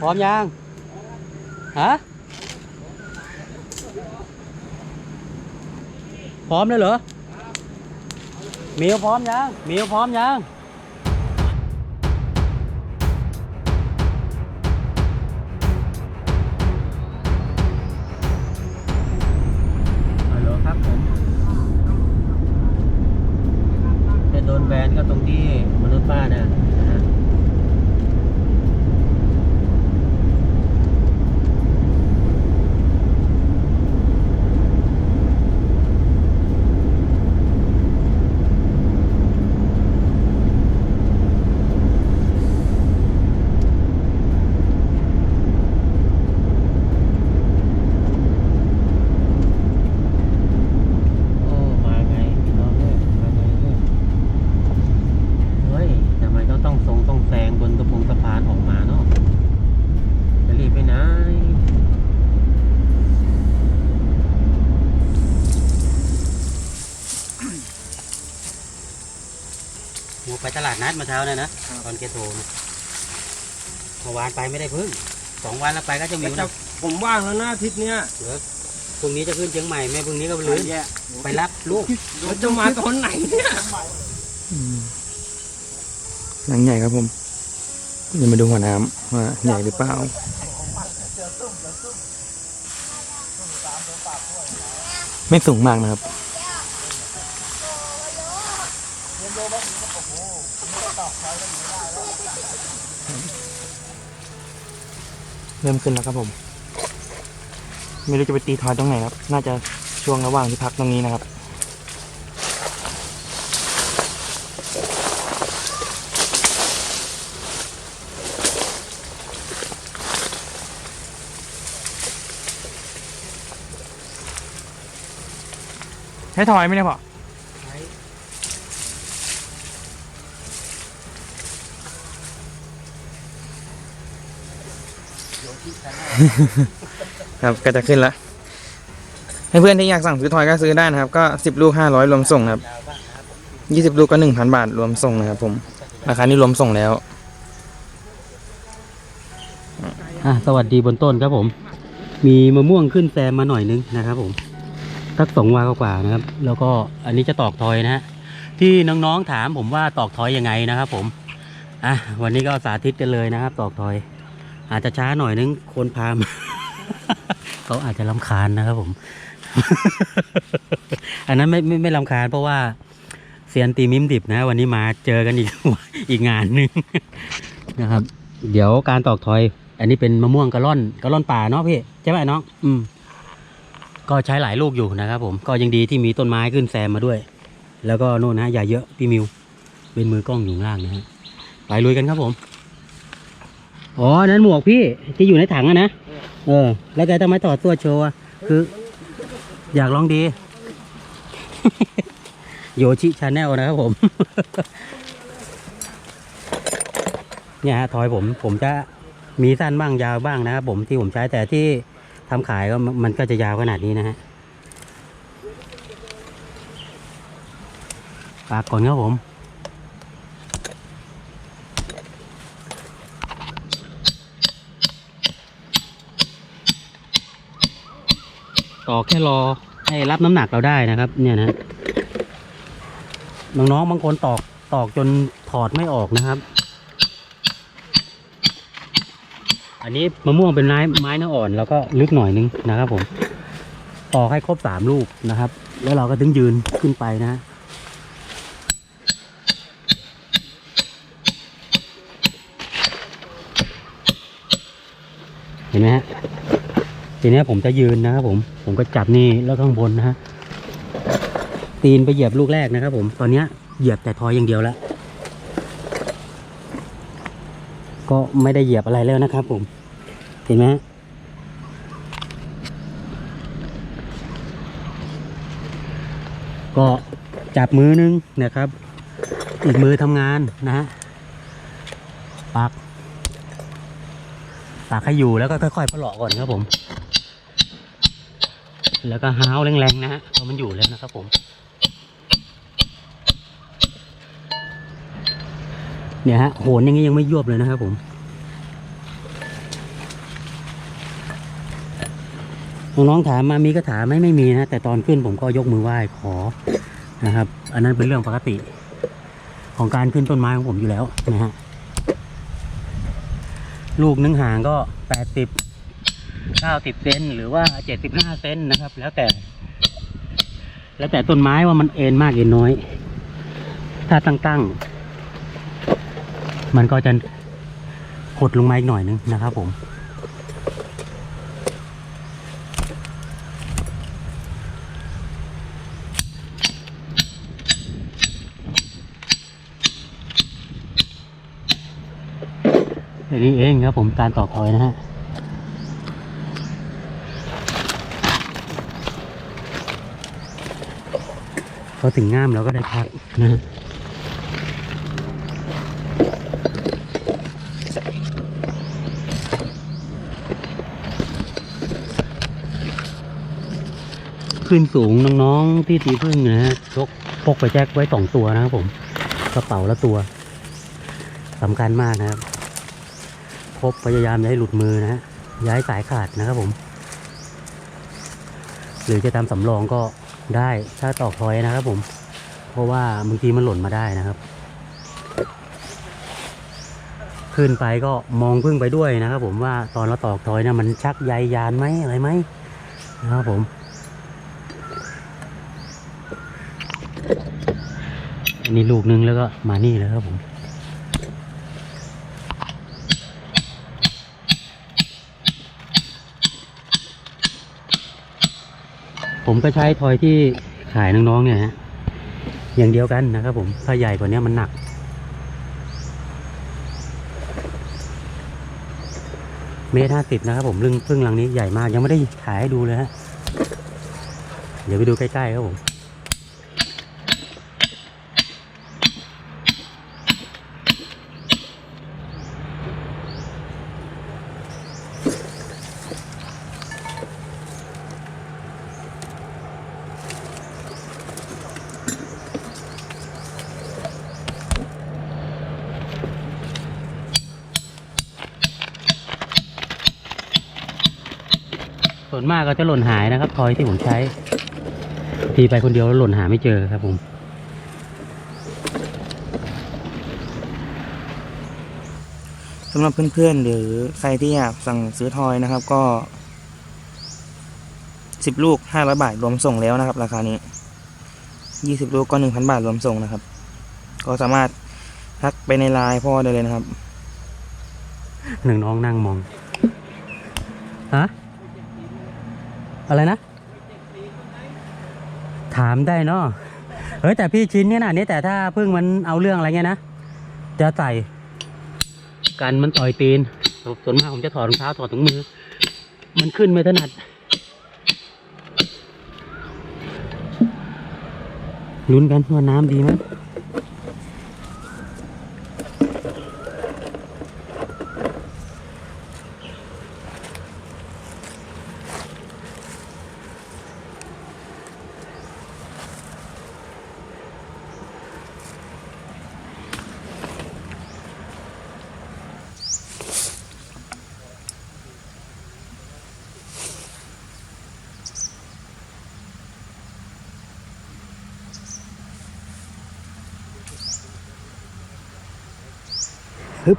พร้อมยัง ฮะ พร้อมแล้วเหรอหมิวพร้อมยังหมิวพร้อมยัง ไปตลาดนัดมาเช้าเนี่ยนะตอนเกโทรนะเมื่อวานไปไม่ได้พึ่งสองวันแล้วไปก็จะมีแต่นะผมว่างแล้วนะอาทิตย์เนี้ยเหลือพรุ่งนี้จะขึ้นเชียงใหม่แม่พรุ่งนี้ก็ไปลื้อไปรับลูกมันจะมาตอนไหนเนี่ยหนังใหญ่ครับผมเดี๋ยวมาดูหัวน้ำว่าใหญ่หรือเปล่าไม่สูงมากนะครับ ริ่มขึ้นแล้วครับผม ไม่รู้จะไปตีทอยตรงไหนครับ น่าจะช่วงระหว่างที่พักตรงนี้นะครับใช้ทอยไหมเนี่ยพ่อ ครับก็จะขึ้นละให้เพื่อนที่อยากสั่งซื้อทอยก็ซื้อได้นะครับ ก็สิบลูกห้าร้อยรวมส่งครับยี่สิบลูกก็หนึ่งพันบาทรวมส่งนะครับผมราคานี้รวมส่งแล้วอะสวัสดีบนต้นครับผม มีมะม่วงขึ้นแซมมาหน่อยนึงนะครับผมสักสองวากว่าๆนะครับ แล้วก็อันนี้จะตอกทอยนะฮะที่น้องๆถามผมว่าตอกทอยยังไงนะครับ ผมอะวันนี้ก็สาธิตกันเลยนะครับ ตอกทอย อาจจะช้าหน่อยนึงคนพามเขาอาจจะลำคาญนะครับผม อันนั้นไม่ไม่ไม่ลำคาญเพราะว่าเซียนตีมิมดิบนะ วันนี้มาเจอกันอีกอีกงานหนึ่งนะครับ เดี๋ยวการตอกทอย อันนี้เป็นมะม่วงกระล่อนกระล่อนป่าเนาะพี่ใช่ไหมน้องอืม ก็ใช้หลายลูกอยู่นะครับผมก็ยังดีที่มีต้นไม้ขึ้นแซมมาด้วย แล้วก็โน่นนะอย่าเยอะพี่มิวเป็นมือกล้องอยู่ข้างล่างนะฮะไปลุยกันครับผม อ๋อ นั้นหมวกพี่ที่อยู่ในถังอะนะ เออ แล้วแกทำไมถอดเสื้อโชว์อะคือ อยากลองดี โยชิชาแนลนะครับผม เนี่ยฮะทอยผม ผมจะมีสั้นบ้างยาวบ้างนะครับผมที่ผมใช้แต่ที่ทำขายก็มันมันก็จะยาวขนาดนี้นะฮะปากก่อนครับผม ต่อแค่รอให้รับน้ำหนักเราได้นะครับ เนี่ยนะน้องๆบางคนตอกตอกจนถอดไม่ออกนะครับ อันนี้มะม่วงเป็นไม้ไม้เนื้ออ่อน แล้วก็ลึกหน่อยนึงนะครับ ผมตอกให้ครบสามลูกนะครับ แล้วเราก็ถึงยืนขึ้นไปนะเห็นไหมฮะ ทีนี้ผมจะยืนนะครับผมผมก็จับนี่แล้วข้างบนนะฮะตีนไปเหยียบลูกแรกนะครับ ผมตอนนี้เหยียบแต่ทอยอย่างเดียวแล้วก็ไม่ได้เหยียบอะไรแล้วนะครับ ผมเห็นไหมก็จับมือนึงนะครับ อีกมือทำงานนะฮะปักปักให้อยู่แล้วก็ค่อยๆปลอกก่อนครับผม แล้วก็ฮาวแรงๆนะฮะเพราะมันอยู่แล้วนะครับผมเนี่ยฮะโหนอย่างี้ยังไม่ยวบเลยนะครับผมน้องๆถามมามีก็ถามไม่ไม่มีนะแต่ตอนขึ้นผมก็ยกมือไหว้ขอนะครับ อันนั้นเป็นเรื่องปกติ ของการขึ้นต้นไม้ของผมอยู่แล้วนะฮะลูกนึงห่างก็แปดสิบ เก้าสิบเซนหรือว่าเจ็ดสิบห้าเซนนะครับ แล้วแต่ แล้วแต่ต้นไม้ว่ามันเอ็นมากเอ็นน้อย ถ้าตั้งๆ มันก็จะหดลงมาอีกหน่อยนึงนะครับผมอย่างนี้เองครับผมการต่อคอยนะฮะ พอถึงง่ามเราก็ได้พักนะฮะขึ้นสูงน้องๆที่ตีพึ่งนะฮะพกพกไปแจ็คไว้สองตัวนะครับผมกระเป๋าละตัวสำคัญมากนะครับพบพยายามอย่าให้หลุดมือนะฮะย้ายสายขาดนะครับผม หรือจะทำสำรองก็ ได้ถ้าตอกทอยนะครับผม เพราะว่าบางทีมันหล่นมาได้นะครับ ขึ้นไปก็มองพึ่งไปด้วยนะครับ ผมว่าตอนเราตอกทอยนะมันชักใยยานไหมอะไรไหมนะครับผมอันนี้ลูกนึงแล้วก็มานี่แล้วครับผม ผมก็ใช้ทอยที่ขายน้องๆเนี่ยฮะอย่างเดียวกันนะครับผมถ้าใหญ่กว่านี้มันหนัก เมตรห้าสิบนะครับผมเรื่งพึ่งลังนี้ใหญ่มากยังไม่ได้ถ่ายให้ดูเลยฮะเดี๋ยวไปดูใกล้ๆครับผม ส่วนมากก็จะหล่นหายนะครับทอยที่ผมใช้ทีไปคนเดียวแล้วหล่นหาไม่เจอครับผมสำหรับเพื่อนๆ หรือใครที่อยากสั่งซื้อทอยนะครับก็สิบลูกห้าร้อยบาทรวมส่งแล้วนะครับ ราคานี้ยี่สิบลูกก็หนึ่งพันบาทรวมส่งนะครับ ก็สามารถทักไปในไลน์พ่อได้เลยนะครับ หนึ่งน้องนั่งมองฮะ อะไรนะ ถามได้เนาะเฮ้ยแต่พี่ชิ้นเนี่ยนะนี่แต่ถ้าพึ่งมันเอาเรื่องอะไรเงี้ยนะจะใส่กันมันต่อยตีนส่วนมากผมจะถอดรองเท้าถอดถุงมือ มันขึ้นไม่ถนัดลุ้นกันว่าน้ำดีไหม ฮึบ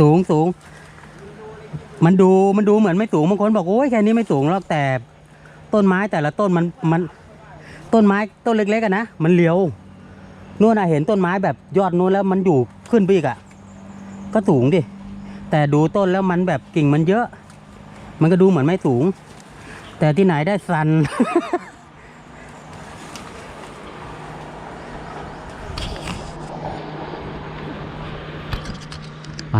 สูงสูง มันดูมันดูเหมือนไม่สูงบางคนบอกโอ้ยแค่นี้ไม่สูงหรอกแต่ ต้นไม้แต่ละต้นมันมัน ต้นไม้ต้นเล็กๆกันนะมันเลี้ยวนู่นนะเห็นต้นไม้แบบยอดนู้นแล้วมันอยู่ขึ้นไปอีกอะก็สูงดิแต่ดูต้นแล้วมันแบบกิ่งมันเยอะ มันก็ดูเหมือนไม่สูง แต่ที่ไหนได้สันไป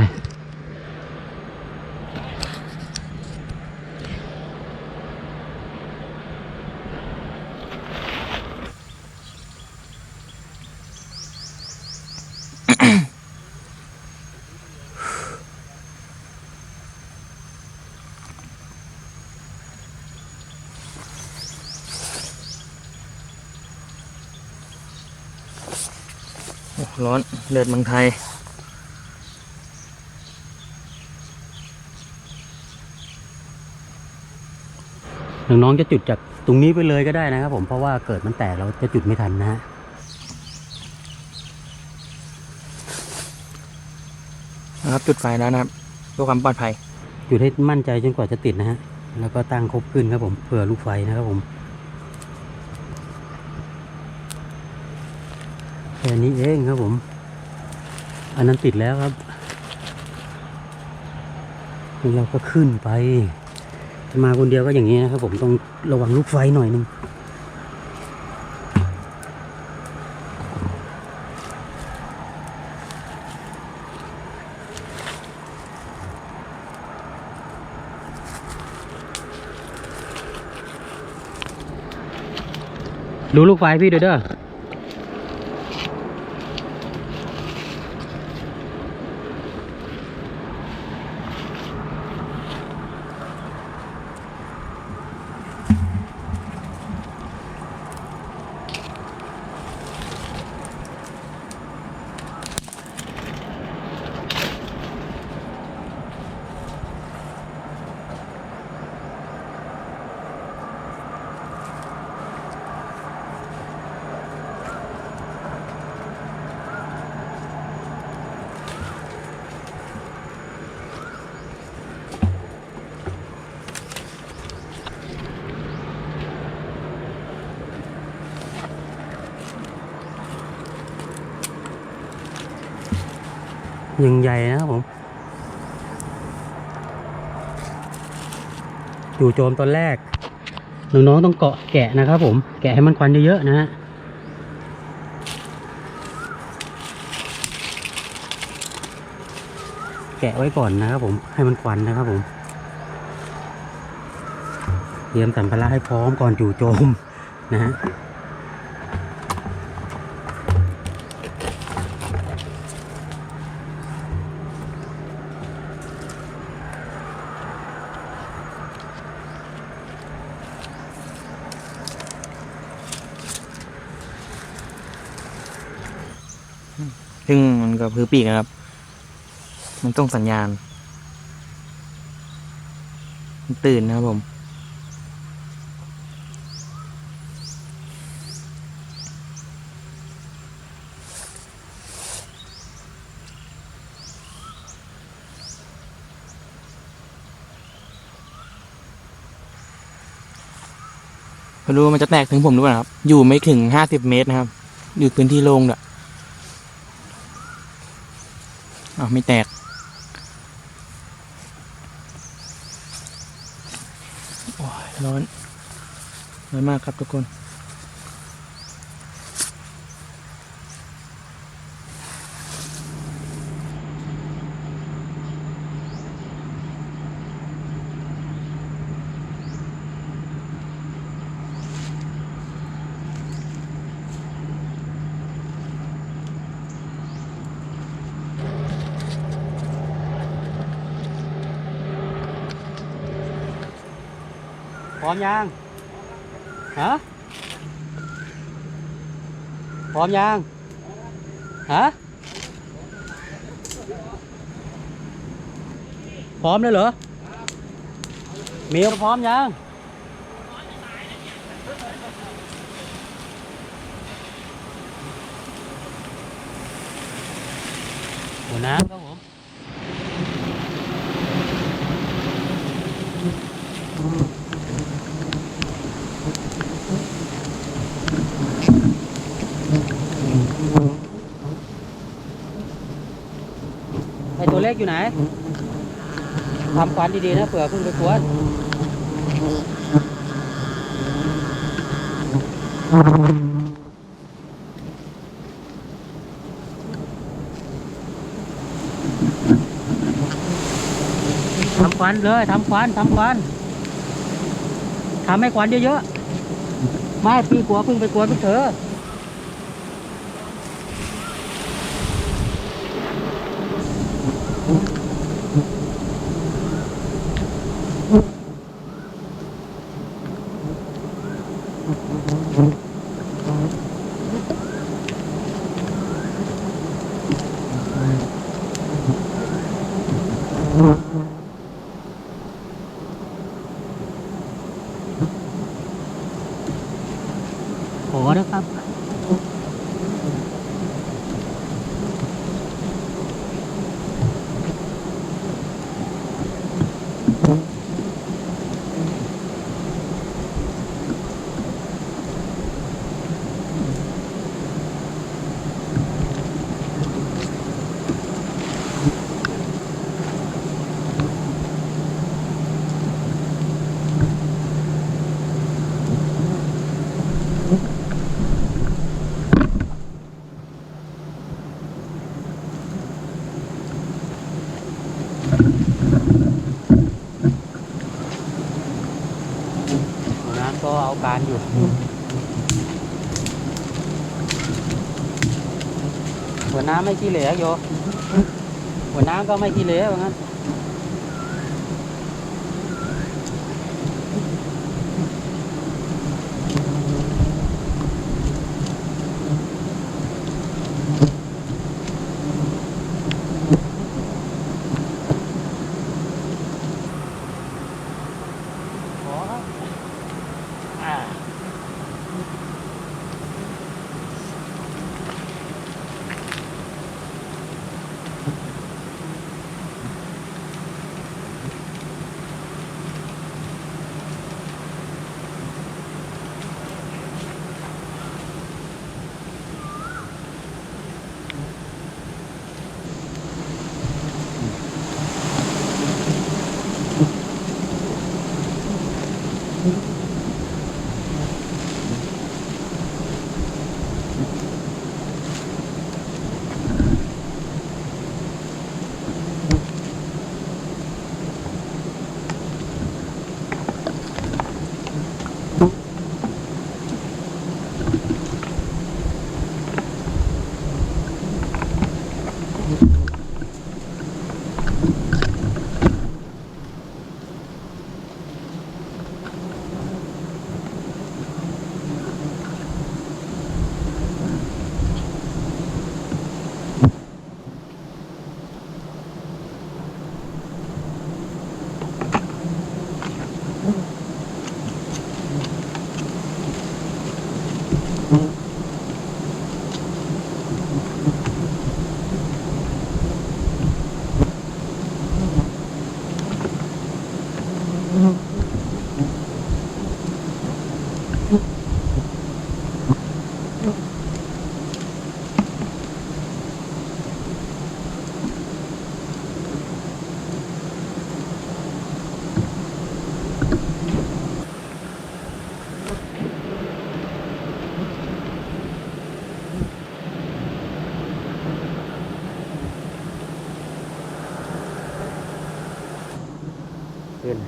ร้อนเลือดเมืองไทย น้องๆจะจุดจากตรงนี้ไปเลยก็ได้นะครับผมเพราะว่าเกิดมันแตกเราจะจุดไม่ทันนะฮะนะครับจุดไฟแล้วนะครับเพื่อความปลอดภัย จุดให้มั่นใจจนกว่าจะติดนะฮะแล้วก็ตั้งครบขึ้นครับผมเผื่อลูกไฟนะครับผม ค่นี้เองครับผม อันนั้นติดแล้วครับนี่เราก็ขึ้นไปจะมาคนเดียวก็อย่างนี้นะครับผมต้องระวังลูกไฟหน่อยหนึงดูลูกไฟพี่เด้อ ยังใหญ่นะครับผม อยู่โจมตอนแรก น้องๆต้องเกาะแกะนะครับผม แกะให้มันควันเยอะๆนะฮะแกะไว้ก่อนนะครับผม ให้มันควันนะครับผมเตรียมสัมภาระให้พร้อมก่อนจู่โจมนะฮะ ซึ่งมันก็พือปีกนะครับ มันต้องสัญญาณ มันตื่นนะครับผม ไม่รู้ว่ามันจะแตกถึงผมหรือเปล่าครับ อยู่ไม่ถึงห้าสิบเมตรนะครับ อยู่พื้นที่โล่งด้วย อ้าไม่แตก โอ้ยร้อน ร้อนมากครับทุกคน พร้อมยังฮะพร้อมยังฮะพร้อม เลยเหรอยู่ไหนทำควันดีๆนะเผื่อเพิ่งไปกวนทำควันเลยทำควันทำควันทำให้ควันเยอะๆไม่พี่กลัวเพิ่งไปกวนเพิ่งเถอะ ขอนะครับ หัวหน้าก็เอาการอยู่ หัวหน้าไม่ขี้เหร่โยหัวหน้าก็ไม่ขี้เหร่ว่างั้น เดือน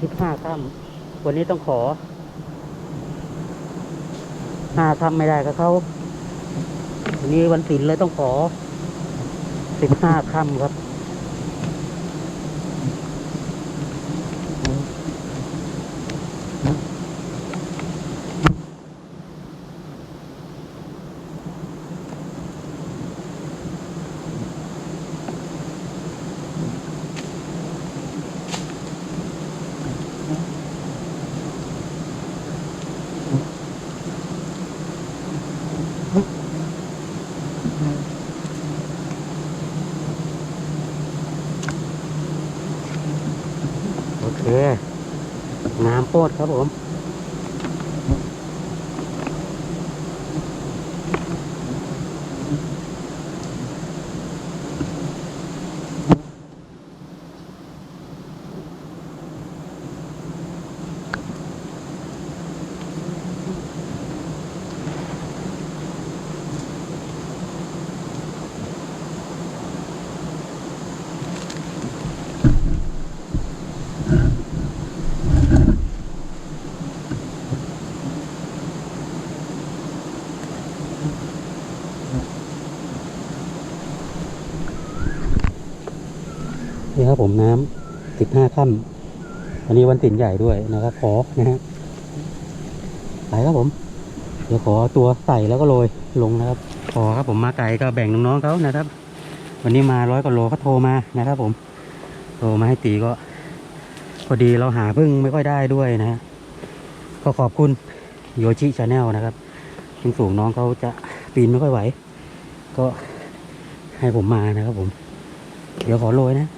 สิบห้าค่ำวันนี้ต้องขอห้าค่ำไม่ได้กับเขาวันนี้วันศิลเลยต้องขอสิบห้าค่ำครับ โอเค งาม โพดครับผม ครับผมน้ำสิบห้าค่ำวันนี้วันสินใหญ่ด้วยนะครับขอนะฮะไปครับผม เดี๋ยวขอตัวใส่แล้วก็โรยลงนะครับ ขอครับผมมาไกลก็แบ่งน้องๆเขานะครับ วันนี้มาร้อยกว่าโลเขาโทรมานะครับผมโทรมาให้ตีก็พอดีเราหาพึ่งไม่ค่อยได้ด้วยนะฮะก็ขอบคุณโยชิชาแนลนะครับสูงสูงน้องเขาจะปีนไม่ค่อยไหว ก็ให้ผมมานะครับผม เดี๋ยวขอโรยนะ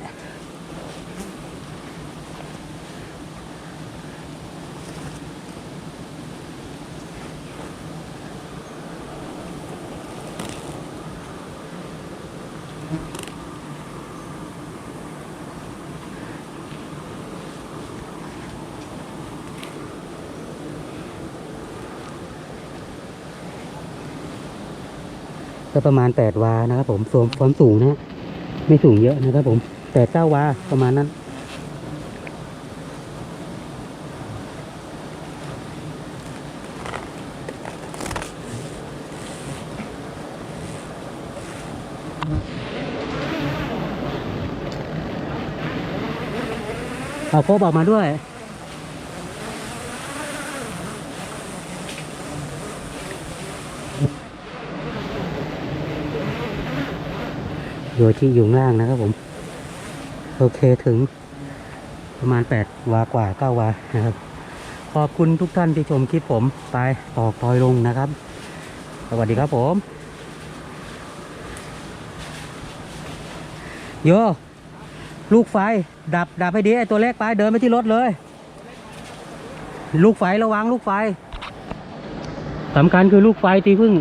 ก็ประมาณแปดวานะครับผมส่วนความสูงนะ ไม่สูงเยอะนะครับผมแปดเก้าวาประมาณนั้นเอาโคบออกมาด้วย โดยที่อยู่ล่างนะครับผม โอเคถึงประมาณแปดวากว่าเก้าวานะครับ ขอบคุณทุกท่านที่ชมคลิปผมไปตอกตอยลงนะครับ สวัสดีครับผม โย ลูกไฟ ดับ ดับให้ดี ไอตัวเล็กไป เดินไปที่รถเลย ลูกไฟระวังลูกไฟสำคัญคือลูกไฟตีพึ่ง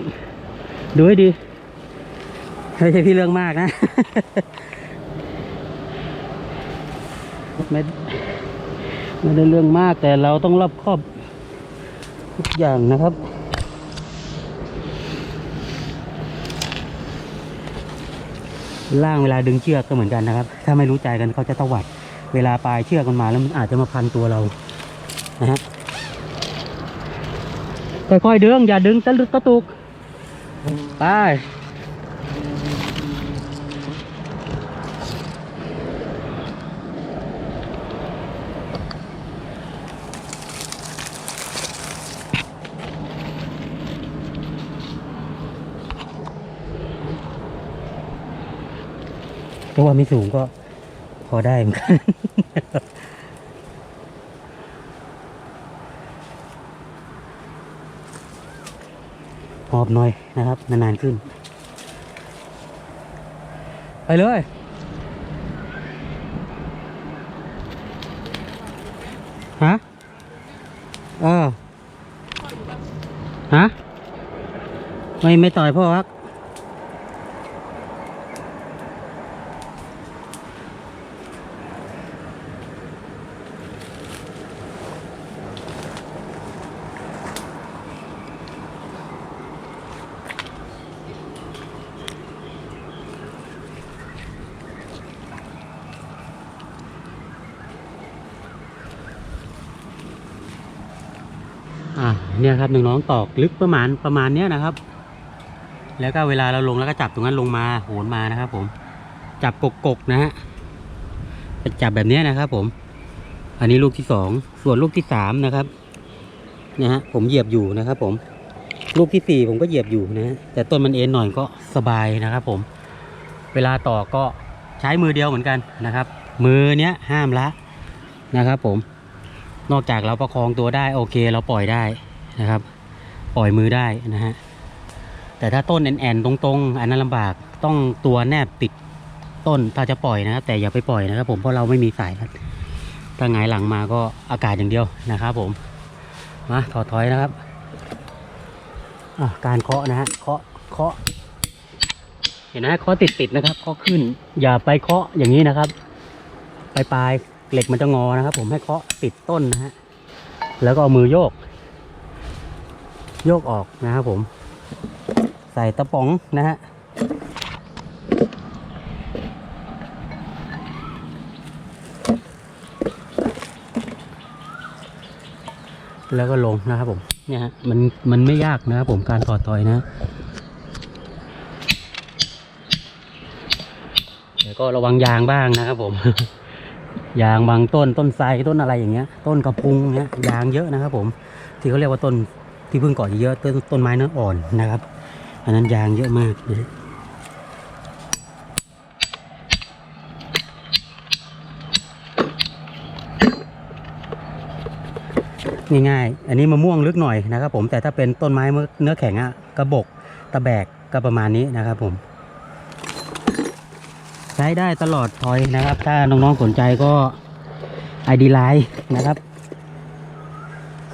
ดูให้ดี ไม่ใช่พี่เรื่องมากนะ ไม่ไม่ได้เรื่องมากแต่เราต้องรอบครอบทุกอย่างนะครับล่างเวลาดึงเชือกก็เหมือนกันนะครับ ถ้าไม่รู้ใจกันเขาจะตวัด เวลาปลายเชือกมันมาแล้วมันอาจจะมาพันตัวเรานะฮะค่อยๆดึงอย่าดึงตะลุกตะตุกไป แต่ว่าไม่สูงก็พอได้เหมือนกัน หอบหน่อยนะครับ นานๆขึ้น ไปเลยฮะเออฮะ ไม่ ไม่ต่อยพ่อครับ อ่าเนี่ยครับหนึ่งน้องตอกลึกประมาณประมาณเนี้ยนะครับ แล้วก็เวลาเราลงแล้วก็จับตรงนั้นลงมาโหนมานะครับ ผม จับกกกนะฮะจับแบบเนี้ยนะครับ ผม อันนี้ลูกที่สองส่วนลูกที่สามนะครับนะฮะผมเหยียบอยู่นะครับ ผม ลูกที่สี่ผมก็เหยียบอยู่นะฮะแต่ต้นมันเอ็นหน่อยก็สบายนะครับ ผม เวลาต่อก็ใช้มือเดียวเหมือนกันนะครับ มือเนี้ยห้ามละนะครับ ผม นอกจากเราประคองตัวได้โอเค เราปล่อยได้ นะครับ ปล่อยมือได้นะฮะแต่ถ้าต้นแอนๆตรงๆ อันนั้นลำบากต้องตัวแนบติดต้นถ้าจะปล่อยนะครับแต่อย่าไปปล่อยนะครับ ผมเพราะเราไม่มีสายรัดถ้าหงายหลังมาก็อากาศอย่างเดียวนะครับ ผมมาถอดถอยนะครับการเคาะนะฮะเคาะเคาะ เห็นนะเคาะติดติดๆนะครับเคาะขึ้น อย่าไปเคาะอย่างนี้นะครับปลายปลายๆเหล็กมันจะงอนะครับ ผมให้เคาะติดต้นนะฮะแล้วก็เอามือโยก โยกออกนะครับผม ใส่ตะป๋องนะฮะแล้วก็ลงนะครับผมเนี่ยฮะมันมันไม่ยากนะครับผมการถอดถอยนะแต่ก็ระวังยางบ้างนะครับผม ยางบางต้นต้นไทรต้นอะไรอย่างเงี้ย ต้นกระพุงเงี้ยยางเยอะนะครับผม ที่เขาเรียกว่าต้น ที่เพิ่งก่อเยอะต้นต้นไม้เนื้ออ่อนนะครับ อันนั้นยางเยอะมากนะง่ายๆ อันนี้มะม่วงลึกหน่อยนะครับ ผม แต่ถ้าเป็นต้นไม้เนื้อแข็งอะกระบอกตะแบกก็ประมาณนี้นะครับผม ใช้ได้ตลอดทอยนะครับ ถ้าน้องๆสนใจก็ ID Line นะครับ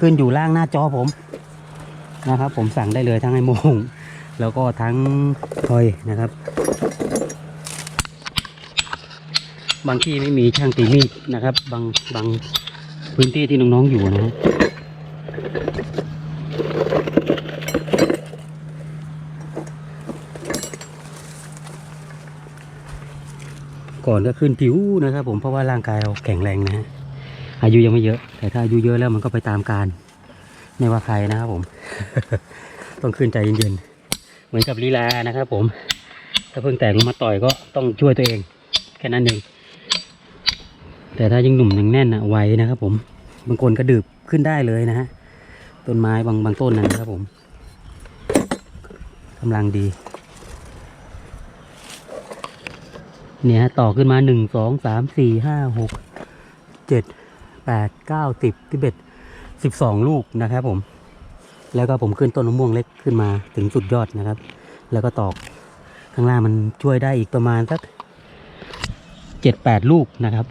ขึ้นอยู่ล่างหน้าจอผม นะครับ ผมสั่งได้เลยทั้งไอโมง แล้วก็ทั้งทอยนะครับ บางที่ไม่มีช่างตีมีดนะครับ บางบางพื้นที่ที่น้องๆอยู่นะฮะก่อนก็ขึ้นผิวนะครับ ผมเพราะว่าร่างกายเราแข็งแรงนะฮะอายุยังไม่เยอะ แต่ถ้าอายุเยอะแล้วมันก็ไปตามการ ไม่ว่าใครนะครับผม ต้องขึ้นใจเย็นๆ เหมือนกับลีลานะครับผม ถ้าเพิ่งแต่งมาต่อยก็ต้องช่วยตัวเอง แค่นั้นเอง แต่ถ้ายังหนุ่มยังแน่นอะไวนะครับผม บางคนก็ดืบขึ้นได้เลยนะฮะ ต้นไม้บางบางต้นนะครับผมกำลังดี เนี่ยต่อขึ้นมาหนึ่งสองสามสี่ห้าหกเจ็ดแปดเก้าสิบสิบเอ็ด สิบสองลูกนะครับผม แล้วก็ผมขึ้นต้นมะม่วงเล็กขึ้นมาถึงสุดยอดนะครับ แล้วก็ตอกข้างล่างมันช่วยได้อีกประมาณสักเจ็ดแปดลูกนะครับ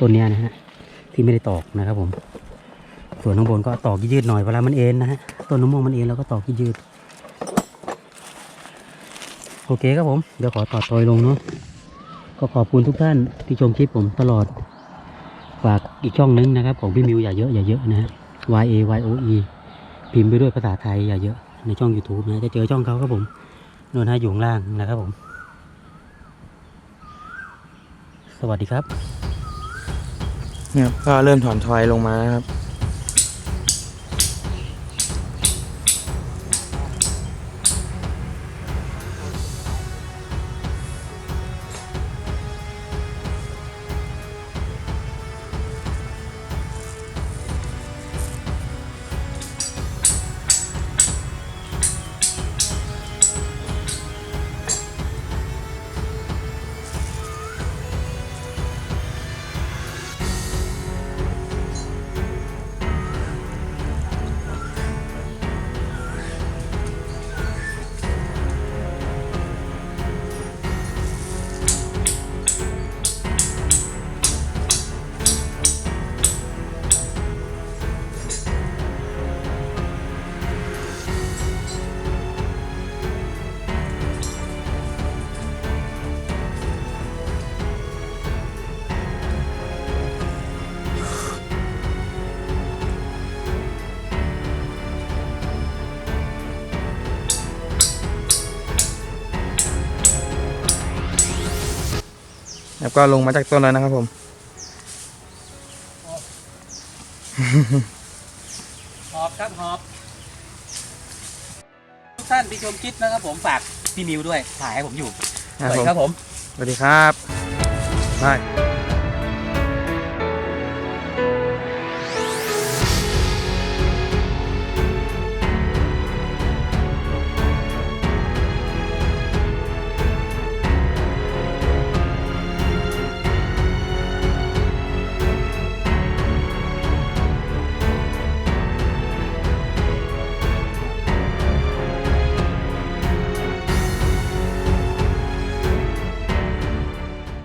ต้นนี้นะฮะที่ไม่ได้ตอกนะครับ ผม ส่วนข้างบนก็ตอกยืดหน่อยเวลามันเอ็นนะฮะต้นมะม่วงมันเอ็นเราก็ตอกยืดโอเคครับผมเดี๋ยวขอต่อตอยลงเนาะก็ขอบคุณทุกท่านที่ชมคลิปผมตลอด ฝากอีกช่องนึงนะครับ ของพี่มิวอย่าเยอะอย่าเยอะนะฮะ Y A Y O E พิมพ์ไปด้วยภาษาไทยอย่าเยอะในช่อง YouTube นะจะเจอช่องเขาครับผมนวนฮะอยู่ข้างล่างนะครับผม สวัสดีครับ เนี่ยก็เริ่มถอนทอยลงมาครับ ก็ลงมาจากต้นแล้วนะครับผม หอบครับหอบ ทุกท่านที่ชมคลิปนะครับผมฝากพี่มิวด้วยถ่ายให้ผมอยู่ครับสวัสผดีมครับผม สวัสดีครับบาย